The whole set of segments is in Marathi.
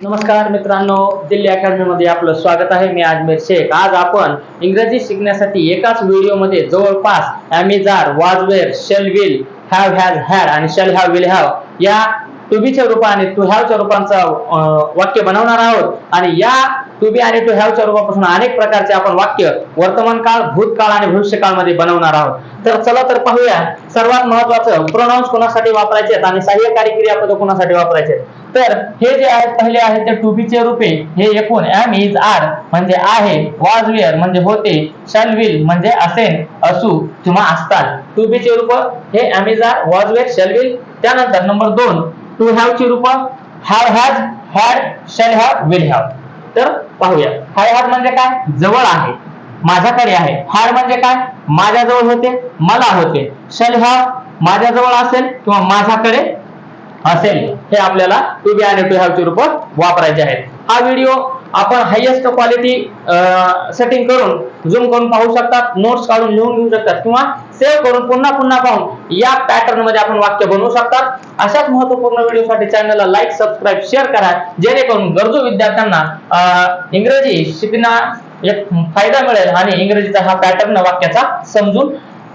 नमस्कार मित्रांनो दिल्ली अकॅडमीमध्ये आपलं स्वागत आहे. मी अजमेर शेख. आज आपण इंग्रजी शिकण्यासाठी एकाच व्हिडिओमध्ये जवळपास am is are was were shall will have has had आणि शेल हॅव विल हॅव या टू बीच्या रूपाने टू हॅवच्या रूपांचं वाक्य बनवणार आहोत. आणि या टू बी आणि टू हॅवच्या रूपापासून अनेक प्रकारचे आपण वाक्य वर्तमान काळ भूतकाळ आणि भविष्यकाळमध्ये बनवणार आहोत. तर चला तर पाहूया. सर्वात महत्वाचं प्रोनाऊन्स कोणासाठी वापरायचे आहेत आणि सहाय्यकारी क्रियापद कोणासाठी वापरायचे तर हे जे आहेत पहिले आहेत ते टू चे रूपे. हे एकूण एम इज आर म्हणजे आहे वाज विअर म्हणजे होते शल विल म्हणजे असेन असू किंवा असतात. टू चे रूप हे am is are was were shall will त्यानंतर नंबर दोन टू हॅव ची रूप have has had shall have will have तर पाहूया. हाय हॅड म्हणजे काय? जवळ आहे. माझ्याकडे आहे. हॅड म्हणजे काय? माझ्याजवळ होते मला होते. शॅल हॅव माझ्याजवळ असेल किंवा माझ्याकडे असेल. हे आपल्याला टू बी आणि टू हॅव ची रूप वापरायचे आहेत. हा व्हिडिओ आपण हायएस्ट क्वालिटी सेटिंग करून झूम करून पाहू शकतात नोट्स काढून लिहून घेऊ शकतात किंवा सेव्ह करून पुन्हा पुन्हा पाहून या पॅटर्नमध्ये आपण वाक्य बनवू शकतात. अशाच महत्त्वपूर्ण व्हिडिओसाठी चॅनलला लाईक सबस्क्राईब शेअर करा जेणेकरून गरजू विद्यार्थ्यांना इंग्रजी शिकण्या एक फायदा मिळेल आणि इंग्रजीचा हा पॅटर्न वाक्याचा समजून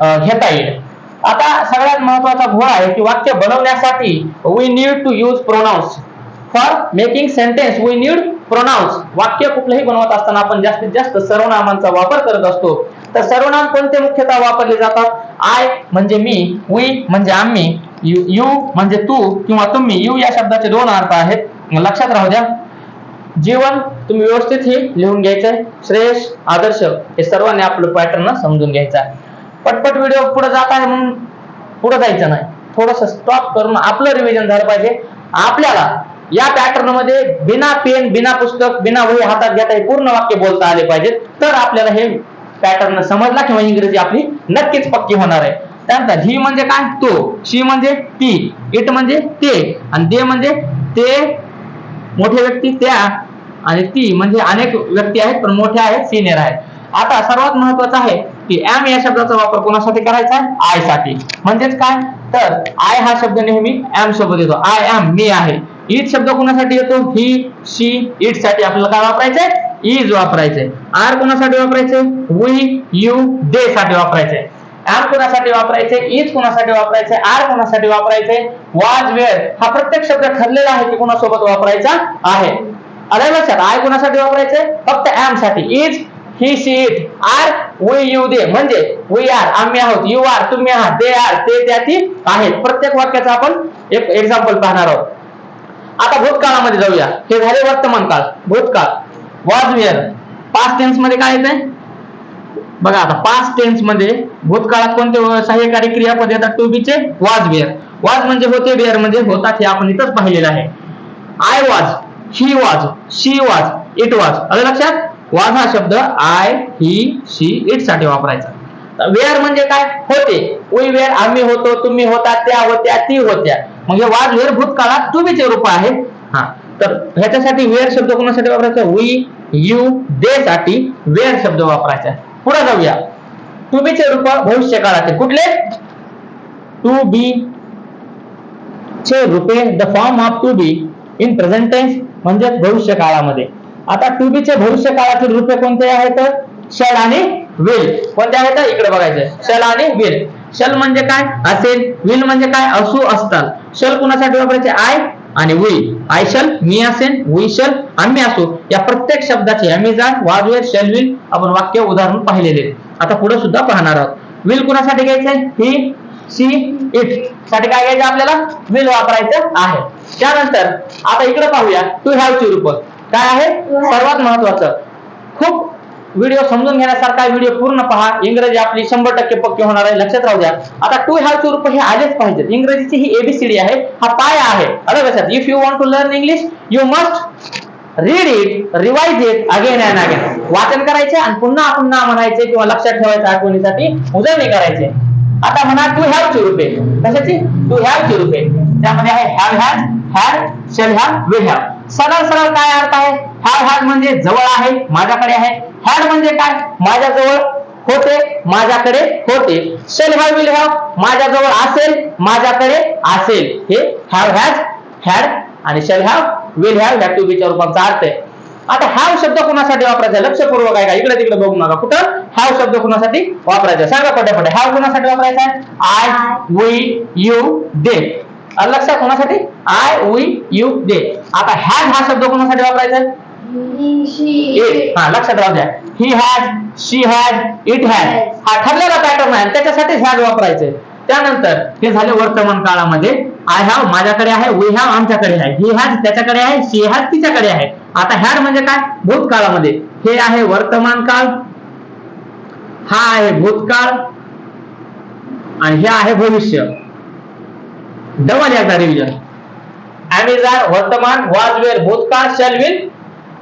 घेता येईल. आता सगळ्यात महत्त्वाचा घोळ आहे की वाक्य बनवण्यासाठी we need to use pronouns for making sentence we need pronouns वाक्य कुठलंही बनवत असताना आपण जास्तीत जास्त सर्वनामांचा वापर करत असतो. तर सर्वनाम कोणते मुख्यतः वापरले जातात? आय म्हणजे मी वी म्हणजे आम्ही यू म्हणजे तू किंवा तुम्ही. यू या शब्दाचे दोन अर्थ आहेत. लक्षात राहू द्या. जीवन तुम्ही व्यवस्थित हे लिहून घ्यायचंय. श्रेयश आदर्श हे सर्वांनी आपलं पॅटर्न समजून घ्यायचं आहे पटपट व्हिडिओ पुढे जात आहे म्हणून पुढे जायचं नाही. थोडस स्टॉप करून आपलं रिव्हिजन झालं पाहिजे. आपल्याला या पॅटर्नमध्ये बिना पेन बिना पुस्तक बिना वही हातात घेता हे पूर्ण वाक्य बोलता आले पाहिजेत. तर आपल्याला हे पॅटर्न समजला किंवा इंग्रजी आपली नक्कीच पक्की होणार आहे. त्यानंतर ही म्हणजे काय? तो. शी म्हणजे ती. इट म्हणजे ते. आणि दे म्हणजे ते मोठे व्यक्ती त्या आणि ती म्हणजे अनेक व्यक्ती आहेत पण मोठ्या आहेत सिनियर आहेत. आता सर्वात महत्वाचं आहे की एम या शब्दाचा वापर कोणासाठी करायचा आहे? आयसाठी. म्हणजेच काय? तर आय हा शब्द नेहमी एम सोबत येतो. आय एम मी आहे. इट शब्द कोणासाठी येतो? ही शी इटसाठी आपल्याला काय वापरायचंय? इज वापरायचंय. आर कोणासाठी वापरायचंय? वी यू दे साठी वापरायचंय. आर कोणासाठी वापरायचे इज कोणासाठी वापरायचे आर कोणासाठी वापरायचे वाज वेअर हा प्रत्येक शब्द ठरलेला आहे की कोणासोबत वापरायचा आहे. आलं लक्षात? आय कोणासाठी वापरायचे फक्त एमसाठी. Is he she it are we you they. म्हणजे वी आर. आम्ही आहोत. You are. तुम्ही आहात. They are. ते त्या ती आहेत. प्रत्येक वाक्याचं आपण एक एक्झाम्पल पाहणार आहोत. आता भूतकाळामध्ये जाऊया. हे झाले वर्तमान काळ भूतकाळ. वॉज वेअर पास्ट टेन्समध्ये काय येतंय? बघा आता पास्ट टेन्समध्ये भूतकाळात कोणते सहाय्यकारी क्रियापद येतात? टू बीचे वाज वेअर वॉज म्हणजे होते वेअर म्हणजे होतात हे आपण इथंच पाहिलेलं आहे. आय वॉज ही वाज शी वाज इट वाज आलं लक्षात? वाज हा शब्द आय ही शी इटसाठी वापरायचा. वेअर म्हणजे काय? होते. वी वेअर आम्ही होतो तुम्ही होता त्या होत्या ती होत्या. म्हणजे वाज वेअर भूतकाळात टू रूप आहे. हा. तर ह्याच्यासाठी वेअर शब्द कोणासाठी वापरायचा? वी यू दे साठी वेअर शब्द वापरायचा. पुढे जाऊया. टू रूप भविष्य काळाचे. कुठले? टू बी चे रूपे the form of to be in present tense म्हणजे भविष्य काळामध्ये. आता टू बी चे भविष्य काळातील रूपे कोणते आहेत? शेड आणि विल. कोणते आहेत इकडे बघायचे शल आणि विल. शल म्हणजे काय? असेल. विल म्हणजे काय? असू असतात. शल कुणासाठी वापरायचे? आय आणि वी आय शल मी असेल वी शल आम्ही असू. या प्रत्येक शब्दाचे अमेझॉन वाजवेर शल विल आपण वाक्य उदाहरण पाहिलेले. आता पुढे सुद्धा पाहणार आहोत. विल कुणासाठी घ्यायचे? He she it. साठी काय घ्यायचं आपल्याला? विल वापरायचं आहे. त्यानंतर आता इकडे पाहूया. टू हॅव ची रूप काय आहे? सर्वात महत्वाचं. खूप व्हिडिओ समजून घेण्यासारखा व्हिडिओ पूर्ण पहा. इंग्रजी आपली शंभर टक्के पक्की होणार आहे. लक्षात राहू द्या. आता टू हॅव टू रूप हे आलेच पाहिजेत. इंग्रजीची ही एबीसीडी आहे. हा पाय आहे. अरे लक्षात if you want to learn English you must read it revise it again and again वाचन करायचे आणि पुन्हा पुन्हा म्हणायचे किंवा लक्षात ठेवायचं आठवणीसाठी उजळणी करायचे. आता म्हणा टू हॅव टू रुपये. कशाची? टू हॅव टू रुपे त्यामध्ये आहे have has had shall have will have सरळ सरळ काय अर्थ आहे? हॅव हॅज म्हणजे जवळ आहे माझ्याकडे आहे. हॅड म्हणजे काय? माझ्याजवळ होते माझ्याकडे होते. शेल हॅव विल हॅव माझ्याजवळ असेल माझ्याकडे असेल. हे हॅव हॅज हॅड आणि shall have will have have to बीच्या रूपांचा अर्थ आहे. आता हॅव शब्द कोणासाठी वापरायचा? लक्षपूर्वक आहे का इकडे तिकडे बघू नका. कुठं? हॅव शब्द कोणासाठी वापरायचा? सांगा पटापट. हॅव कोणासाठी वापरायचा आहे? आय वी यू दे लक्षात कोणासाठी? आय वी यू दे आता हॅज हा शब्द कोणासाठी वापरायचा आहे? इट हा लक्षात राहू द्या. He has she has it has हा ठरलेला पॅटर्न आहे त्याच्यासाठीच हॅज वापरायचे. त्यानंतर हे झाले वर्तमान काळामध्ये. आय हॅव माझ्याकडे आहे वी हॅव आमच्याकडे आहे. ही हॅज त्याच्याकडे आहे शी हॅज तिच्याकडे आहे. आता हॅड म्हणजे काय? भूतकाळामध्ये. हे आहे वर्तमान काळ. हा आहे भूतकाळ. आणि हे आहे भविष्य. डबल एकदा रिव्हिजन अमेझॉन वर्तमान वाज वेर भूतकाळ शॅल विल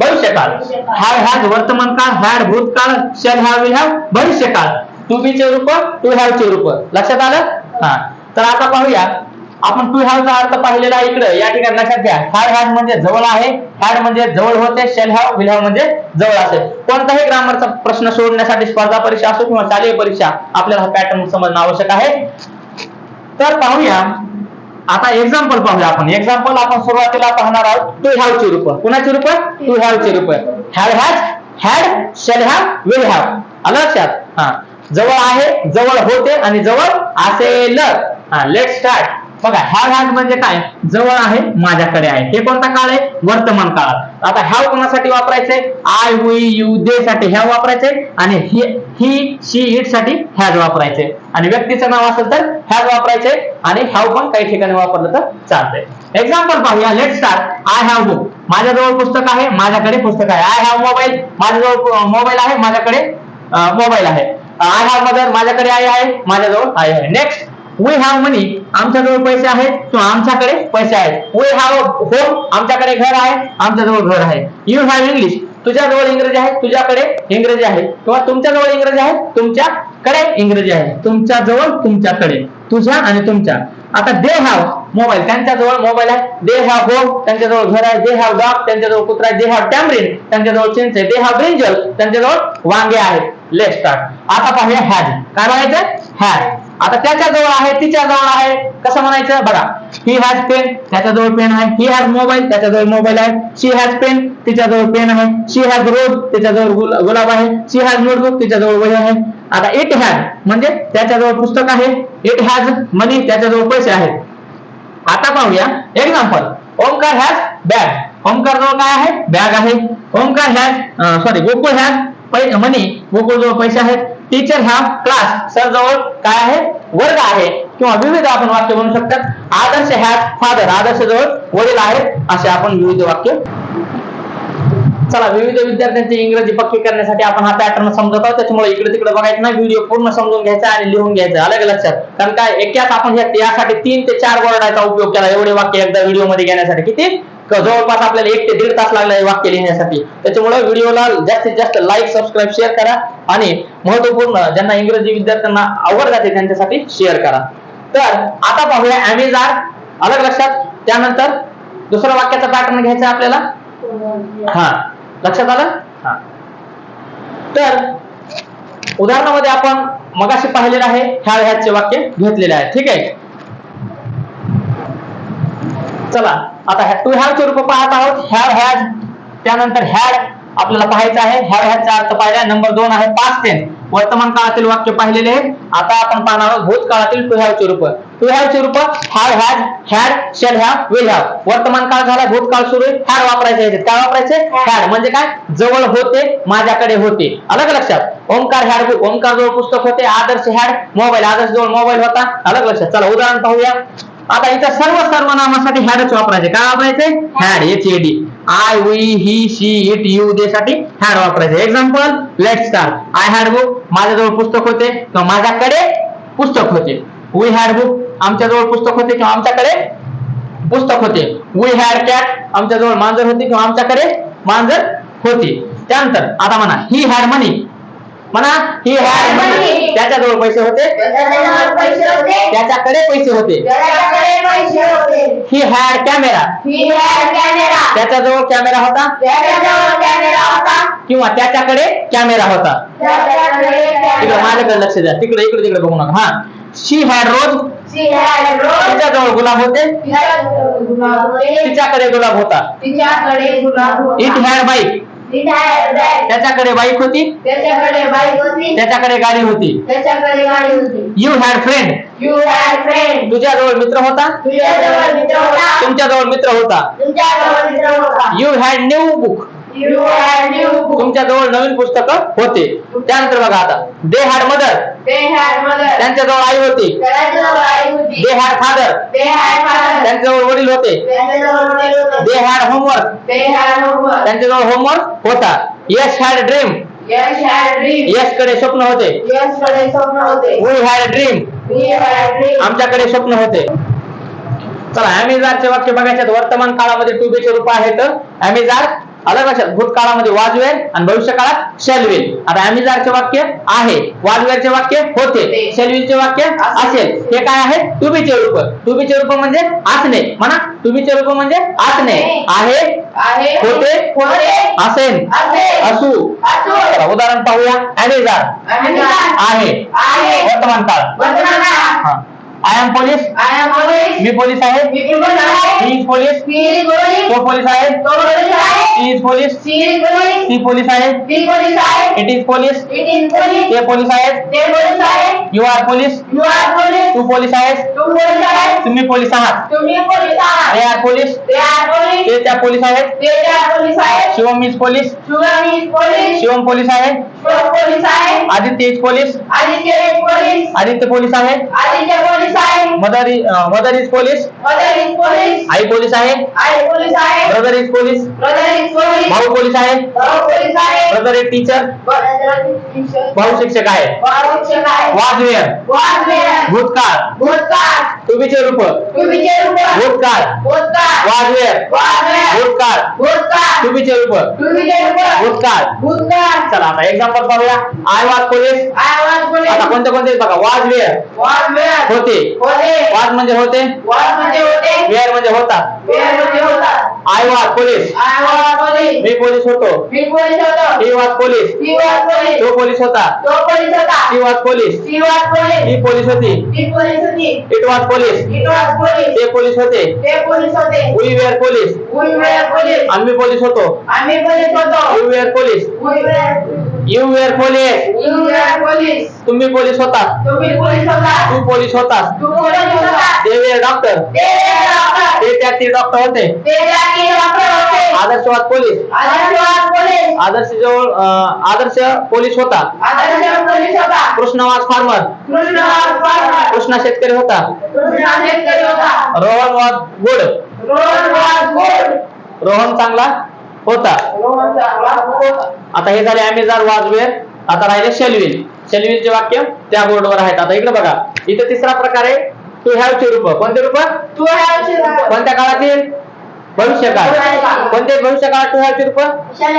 भविष्यकाळ. हाय हॅव हॅज वर्तमान काळ हॅड भूतकाळ शेल हॅव विल हॅव भविष्यकाळ. टू बी चे रूप टू हॅव चे रूप. लक्षात आलं? हा. तर आता पाहूया. आपण टू हॅव चा अर्थ पाहिलेला इकडे. या ठिकाणी लक्षात घ्या. हॅड म्हणजे जवळ आहे. हॅड म्हणजे जवळ होते शेल हॅव विल हॅव म्हणजे जवळ असेल. कोणताही ग्रामरचा प्रश्न सोडण्यासाठी स्पर्धा परीक्षा असो किंवा शालेय परीक्षा आपल्याला हा पॅटर्न समजणं आवश्यक आहे. तर पाहूया. आता एक्झाम्पल पाहूया आपण. एक्झाम्पल आपण सुरुवातीला पाहणार आहोत टू हॅव ची रूप. कुणाचे रूप? टू हॅव चे रूप. Have has had shall have will have आलं लक्षात? हा. जवळ आहे जवळ होते आणि जवळ असेल. हा लेट स्टार्ट बघा ह्या भाग म्हणजे काय? जवळ आहे माझ्याकडे आहे. हे कोणता काळ आहे? वर्तमान काळ. आता ह्या कोणासाठी वापरायचे आय वी यू दे साठी ह्या वापरायचे आणि ही शी इटसाठी ह्याच वापरायचे आणि व्यक्तीचं नाव असेल तर ह्याच वापरायचे आणि ह्याव पण काही ठिकाणी वापरलं तर चालतंय. एक्झाम्पल पाहूया let start I have book माझ्याजवळ पुस्तक आहे माझ्याकडे पुस्तक आहे. आय हॅव मोबाईल माझ्याजवळ मोबाईल आहे माझ्याकडे मोबाईल आहे. आय हॅव मदर माझ्याकडे आई आहे माझ्याजवळ आई आहे. नेक्स्ट वी हॅव मनी आमच्याजवळ पैसे आहेत. किंवा आमच्याकडे पैसे आहेत. वी हॅव होम आमच्याकडे घर आहे. आमच्याजवळ घर आहे. यू हॅव इंग्लिश तुझ्याजवळ इंग्रजी आहे. तुझ्याकडे इंग्रजी आहे. किंवा तुमच्याजवळ इंग्रजी आहे. तुमच्याकडे इंग्रजी आहे. तुमच्याजवळ तुमच्याकडे. तुझ्या आणि तुमच्या. आता दे हॅव मोबाईल त्यांच्याजवळ मोबाईल आहे. दे हॅव होम त्यांच्याजवळ घर आहे. दे हॅव डॉग त्यांच्याजवळ कुत्रा आहे. दे हॅव टॅमरिन त्यांच्याजवळ चिंच आहे. दे हॅव ब्रिंजल त्यांच्याजवळ वांगे आहेत लेट स्टार्ट आता पाहूया हॅज काय म्हणायचं हॅज आता त्याच्याजवळ आहे तिच्याजवळ आहे. कसं म्हणायचं? बघा ही हॅज पेन त्याच्याजवळ पेन आहे. ही हॅज मोबाईल त्याच्याजवळ मोबाईल आहे. शी हॅज पेन तिच्याजवळ पेन आहे. शी हॅज रोज त्याच्याजवळ गुलाब आहे. शी हॅज नोटबुक तिच्याजवळ वही आहे. आता इट हॅज म्हणजे त्याच्याजवळ पुस्तक आहे. इट हॅज मनी त्याच्याजवळ पैसे आहेत आता पाहूया example Omkar has bag Omkar जवळ काय आहे? बॅग आहे. Omkar has sorry Gokul has money Gokul जवळ पैसे आहेत. टीचर हॅव क्लास सर जवळ काय आहे? वर्ग आहे. किंवा विविध आपण वाक्य म्हणू शकतात. आदर्श हॅज फादर आदर्श जवळ वडील आहेत असे आपण विविध वाक्य. चला विविध विद्यार्थ्यांची इंग्रजी पक्की करण्यासाठी आपण हा पॅटर्न समजत आहोत. त्याच्यामुळे इकडे तिकडे बघायचं नाही. व्हिडिओ पूर्ण समजून घ्यायचा आणि लिहून घ्यायचं. अलग लक्षात? कारण काय? एकाच आपण ह्या- यासाठी तीन ते चार वर्डाचा उपयोग केला. एवढे वाक्य एकदा व्हिडिओमध्ये घेण्यासाठी. किती? जवळपास आपल्याला एक ते दीड तास लागला हे वाक्य लिहिण्यासाठी. त्याच्यामुळे व्हिडिओला जास्तीत जास्त लाईक सबस्क्राईब शेअर करा आणि महत्त्वपूर्ण ज्यांना इंग्रजी विद्यार्थ्यांना आवड जाते त्यांच्यासाठी शेअर करा. तर आता पाहूया अमेझॉन अलग लक्षात? त्यानंतर दुसऱ्या वाक्याचा पॅटर्न घ्यायचा आपल्याला. हा. लक्षात आलं? हा. तर उदाहरणामध्ये आपण मगाशी पाहिलेलं आहे ह्या ह्याचे वाक्य घेतलेले आहे. ठीक आहे? चला. आता टू हॅव चे रूप पाहत आहोत. हॅव हॅज त्यानंतर हॅड आपल्याला पाहायचं आहे. हॅव हॅजचा अर्थ पाहिला नंबर दोन आहे पाच टेन वर्तमान काळातील वाक्य पाहिलेले आहेत आता आपण पाहणार आहोत भूतकाळातील टू हॅव चे रूप टू हॅव चे रूप have has had shall have will have वर्तमान काळ झाला भूतकाळ सुरू आहे. हॅड वापरायचे काय वापरायचे हॅड म्हणजे काय? जवळ होते माझ्याकडे होते. अलग लक्षात. ओंकार हॅड बुक ओंकार जवळ पुस्तक होते. आदर्श हॅड मोबाईल आदर्श जवळ मोबाईल होता. अलग लक्षात. चला उदाहरण पाहूया. आता इथं सर्व सर्वनामासाठी हॅडच वापरायचे. काय वापरायचे? Had H A D I we he she it you they साठी हॅड वापरायचे. Example let start I had book माझ्याजवळ पुस्तक होते किंवा माझ्याकडे पुस्तक होते. वी हॅड बुक आमच्याजवळ पुस्तक होते किंवा आमच्याकडे पुस्तक होते. वी हॅड कॅट आमच्याजवळ मांजर होते किंवा आमच्याकडे मांजर होते. त्यानंतर आता म्हणा ही हॅड मनी म्हणा ही हॅड मनी त्याच्याजवळ पैसे होते? त्याच्याजवळ पैसे होते. त्याच्याकडे पैसे होते. त्याच्याकडे पैसे होते. He had camera. Had camera. त्याच्याजवळ कॅमेरा होता? त्याच्याजवळ कॅमेरा होता. किंवा त्याच्याकडे कॅमेरा होता? त्याच्याकडे तिकडे माझ्याकडे लक्ष द्या. तिकडे इकडे तिकडे बघू नका. हा. She had rose? She had rose. तिच्याजवळ गुलाब होते? तिच्याकडे गुलाब होते. तिच्याकडे गुलाब होता. तिच्याकडे गुलाब होता. It had bike Bag. त्याच्याकडे बाईक होती? त्याच्याकडे बाईक होती. त्याच्याकडे गाडी होती. त्याच्याकडे गाडी होती. You had friend you had friend तुझ्याजवळ मित्र होता? तुझ्याजवळ मित्र होता. तुमच्याजवळ मित्र होता. तुमच्याजवळ मित्र होता. You had new book you had new book तुमच्याजवळ नवीन पुस्तकं होते. त्यानंतर बघा आता. दे हॅड मदर मदर त्यांच्याजवळ आई होती. दे हॅड फादर फादर त्यांच्याजवळ वडील होते. They had homework they had homework त्यांच्याजवळ होमवर्क होता. Yash had dream Yash had dream यशकडे स्वप्न होते. यशकडे स्वप्न होते. वी हॅड ड्रीम आमच्याकडे स्वप्न होते. चला अमेझारचे वाक्य बघायचे वर्तमान काळामध्ये टू बीचे रूप आहेत. अमेझार अलग लक्षात भूतकाळामध्ये वाजवेल आणि भविष्य काळात शेलविल. आता अमेझारचे वाक्य आहे. वाजवेरचे वाक्य होते. शेलविलचे वाक्य असेल. हे काय आहे? टुबीचे रूप. टुबीचे रूप म्हणजे असणे म्हणा. टुबीचे रूप म्हणजे असणे आहे. होते. असेल. असू. उदाहरण पाहूया. अमेझार आहे. वर्तमान काळ I am police I am police me police आहे. मी पोलीस आहे. ही इज पोलीस मी पोलीस तो पोलीस आहे. तो पोलीस आहे. ती is police she is police ती पोलीस आहे. ती पोलीस आहे. It is police it is police ते पोलीस आहेत. ते पोलीस आहे. You are police you are police Tu police आहेस तू पोलीस आहे तुम्ही पोलीस आहात तुम्ही पोलीस आहात ते आर पोलीस ते आर पोलीस ते त्या पोलीस आहेत ते त्या पोलीस आहे Shivam is police Shubham is police Shivam police आहे शिवम पोलीस आहे Aditya is police Aditya is police Aditya police आहे आदित्य पोलीस आहे mother mother is police mother is police I police आहे आई पोलीस आहे brother is police brother is police भाऊ पोलीस आहे भाऊ पोलीस आहे ब्रदर इज़ टीचर भाऊ शिक्षक आहे भाऊ शिक्षक आहे वाजवेर वाजवेर भूतकाळ. भूतकाळ. टुबीचे रूप. तुम्हीचे रूप. भूतकाळ. भूतकाळ. वाजवेर वाजवेर भूतकाळ. भूतकाळ. टुबीचे रूप. तुम्हीचे रूप. भूतकाळ. भूतकाळ. चला आता एक्झाम्पल पाहूया. I was police. आवाज पोलीस. आता कोणते कोणते बघा? वाजवेर वाजवेर होते. होते. वाज म्हणजे होते. वाज म्हणजे होते. वेअर म्हणजे होता वेळ म्हणजे होता आय वाज पोलीस. आवाज पोलीस. मी पोलीस होतो. मी पोलीस होतो. He was police. ती वाज पोलीस. तो पोलीस होता. तो पोलीस होता. ती वाज पोलीस. ती वाज पोलीस. ही पोलीस होती. ती पोलीस होती. It was police. It was police. ते पोलीस होते. ते पोलीस होते. We were police We were police. आम्ही पोलीस होतो. आम्ही पोलीस होतो. You were police We were you were police You were police. तुम्ही पोलीस होता. तुम्ही पोलीस होता. तू पोलीस होतास तू पोलीस होता. ते वेळ डॉक्टर ते डॉक्टर ते त्या ते डॉक्टर होते. ते जाती डॉक्टर होते. आदर्शवाद पोलीस आदर्शवाद पोलीस आदर्श जवळ आदर्श पोलीस होता. आदर्श पोलीस होता. कृष्णवाज फार्मर कृष्णवाद फार्मर कृष्णा शेतकरी होता. कृष्णा शेतकरी होता. रोहनवाद गुड. रोहनवाद गोड. रोहन चांगला? होता. आता हे झाले अमेझार वाजवेर आता राहिले शेलविल शेलविलचे वाक्य त्या बोर्डवर आहेत. आता इकडे बघा. इथे तिसरा प्रकार आहे टू हॅव चे रूप. कोणते रूप? कोणत्या काळातील? भविष्य काळ कोणते भविष्य काळात टू हॅव चे रूप? शेल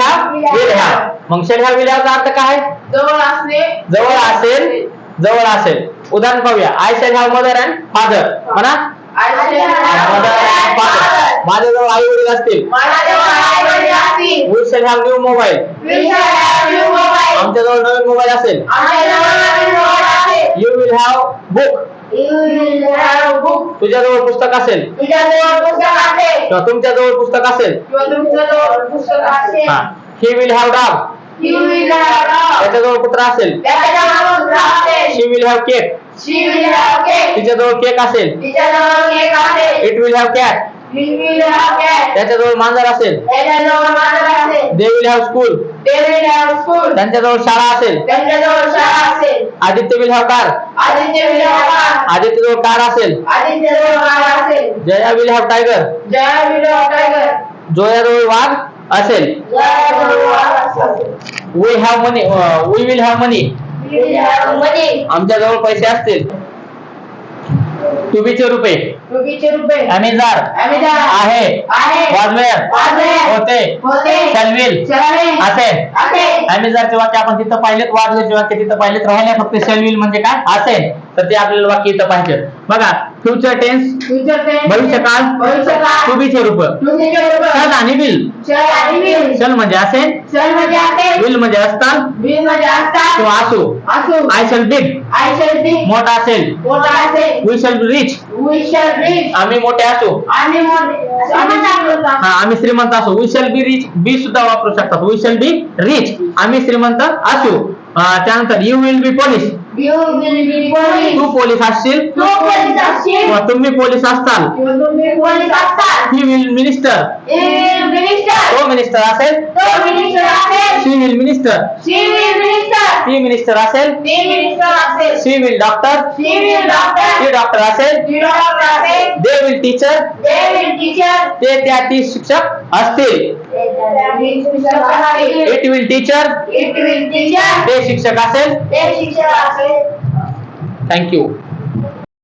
हॅव विल हॅव मग शेल हॅव विल हॅव चा अर्थ काय? जवळ असणे. जवळ असेल जवळ असेल. उदाहरण पाहूया. I shall have mother and father. म्हणा. Mother and father. माझ्याजवळ आई वडील असतील. We shall have new mobile. आमच्याजवळ नवीन मोबाईल असेल. यू विल हॅव बुक तुझ्याजवळ पुस्तक असेल. किंवा तुमच्याजवळ पुस्तक असेल. हा. ही विल हॅव डॉग त्याच्याजवळ कुत्रा असेल. शी विल हॅव केक तिच्याजवळ केक असेल. इट विल हॅव कॅट त्याच्याजवळ मांजर असेल. They will have school. त्यांच्याजवळ शाळा असेल. त्यांच्याजवळ शाळा असेल. Aditya will have car. Aditya आदित्यजवळ car असेल. आदित्यजवळ कार असेल. Jaya will have tiger Jaya will have tiger जोयाजवळ वाघ असेल. जयाजवळ वाघ असेल. We have money we will have money will have money आमच्याजवळ पैसे असतील. टुबीचे रुपये. रुपीचे रुपये. अमेझार अमेझार आहे. आहे. वाजवेर वाजवेर होते. होते. शलविल. चलावे असेल असेल अमेझारचे वाक्य आपण तिथं पाहिलेत. वाजवेरचे वाक्य तिथं पाहिलेत. राहिले फक्त शेलविल म्हणजे काय? असेल तर ते आपल्याला वाक्य इथं पाहिजे बघा फ्युचर टेन्स फ्युचर टेन्स भविष्यकाळ भविष्यकाळ टू रूप. टू बीचे रूप. चल आणि विल शल आणि विल चल म्हणजे असेल शल म्हणजे असेल विल म्हणजे असताल विल म्हणजे असतात किंवा असू असू I shall big I shall be मोठा असेल. मोठा असेल. We shall rich we shall rich आम्ही मोठे असू. आणि मोठे. आम्ही श्रीमंत हा आम्ही श्रीमंत असू. वी शल बी रिच बी सुद्धा वापरू शकतात. वी शल बी रिच आम्ही श्रीमंत असू. त्यानंतर you will be police you will be police Tu police असशील. तू पोलीस असशील. किंवा तुम्ही पोलीस असताल. तुम्ही पोलीस असतात ही विल मिनिस्टर मिनिस्टर तो मिनिस्टर असेल तो मिनिस्टर असेल she will minister she will minister ती मिनिस्टर असेल ती मिनिस्टर असेल she will doctor she will doctor ती डॉक्टर असेल ती डॉक्टर असेल they will teacher they will teacher ते त्या ती शिक्षक असतील शिक्षक असेल it will teacher it will teacher ते शिक्षक असेल ते शिक्षक असेल थँक्यू